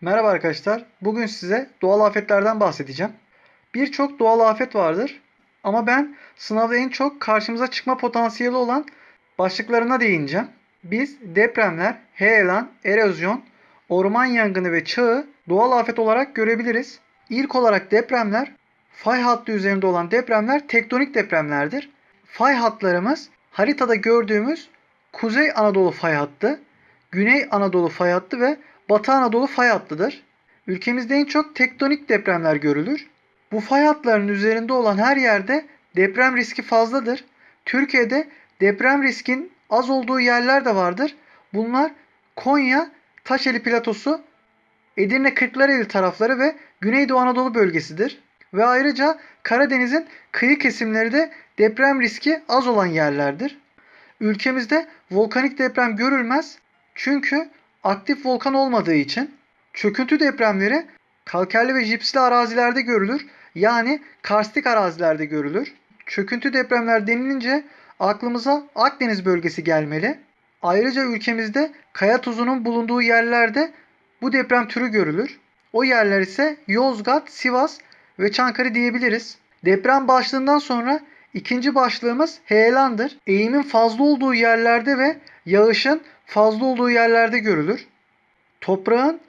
Merhaba arkadaşlar. Bugün size doğal afetlerden bahsedeceğim. Birçok doğal afet vardır. Ama ben sınavda en çok karşımıza çıkma potansiyeli olan başlıklarına değineceğim. Biz depremler, heyelan, erozyon, orman yangını ve çağı doğal afet olarak görebiliriz. İlk olarak depremler, fay hattı üzerinde olan depremler tektonik depremlerdir. Fay hatlarımız haritada gördüğümüz Kuzey Anadolu fay hattı, Güney Anadolu fay hattı ve Batı Anadolu fay hattıdır. Ülkemizde en çok tektonik depremler görülür. Bu fay hatlarının üzerinde olan her yerde deprem riski fazladır. Türkiye'de deprem riskin az olduğu yerler de vardır. Bunlar Konya, Taşeli Platosu, Edirne Kırklareli tarafları ve Güneydoğu Anadolu bölgesidir. Ve ayrıca Karadeniz'in kıyı kesimleri de deprem riski az olan yerlerdir. Ülkemizde volkanik deprem görülmez çünkü aktif volkan olmadığı için çöküntü depremleri kalkerli ve jipsli arazilerde görülür. Yani karstik arazilerde görülür. Çöküntü depremler denilince aklımıza Akdeniz bölgesi gelmeli. Ayrıca ülkemizde kaya tuzunun bulunduğu yerlerde bu deprem türü görülür. O yerler ise Yozgat, Sivas ve Çankırı diyebiliriz. Deprem başlığından sonra ikinci başlığımız heyelandır. Eğimin fazla olduğu yerlerde ve yağışın fazla olduğu yerlerde görülür. Toprağın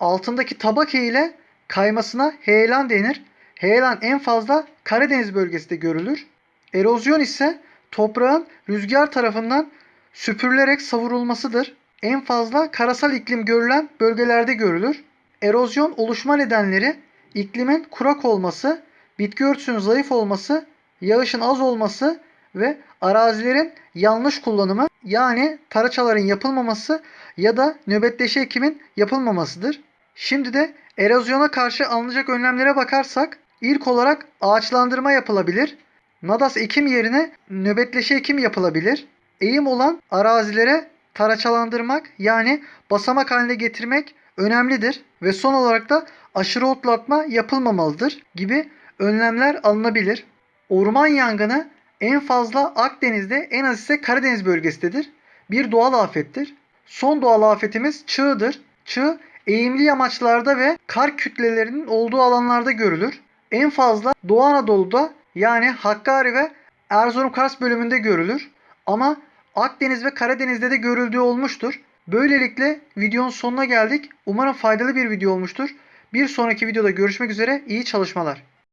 altındaki tabaka ile kaymasına heyelan denir. Heyelan en fazla Karadeniz bölgesinde görülür. Erozyon ise toprağın rüzgar tarafından süpürülerek savurulmasıdır. En fazla karasal iklim görülen bölgelerde görülür. Erozyon oluşma nedenleri iklimin kurak olması, bitki örtüsünün zayıf olması, yağışın az olması ve arazilerin yanlış kullanımı yani taraçaların yapılmaması ya da nöbetleşe ekimin yapılmamasıdır. Şimdi de erozyona karşı alınacak önlemlere bakarsak ilk olarak ağaçlandırma yapılabilir. Nadas ekim yerine nöbetleşe ekim yapılabilir. Eğim olan arazilere taraçalandırmak yani basamak haline getirmek önemlidir ve son olarak da aşırı otlatma yapılmamalıdır gibi önlemler alınabilir. Orman yangını en fazla Akdeniz'de en az ise Karadeniz bölgesindedir. Bir doğal afettir. Son doğal afetimiz çığdır. Çığ eğimli yamaçlarda ve kar kütlelerinin olduğu alanlarda görülür. En fazla Doğu Anadolu'da yani Hakkari ve Erzurum Kars bölümünde görülür. Ama Akdeniz ve Karadeniz'de de görüldüğü olmuştur. Böylelikle videonun sonuna geldik. Umarım faydalı bir video olmuştur. Bir sonraki videoda görüşmek üzere. İyi çalışmalar.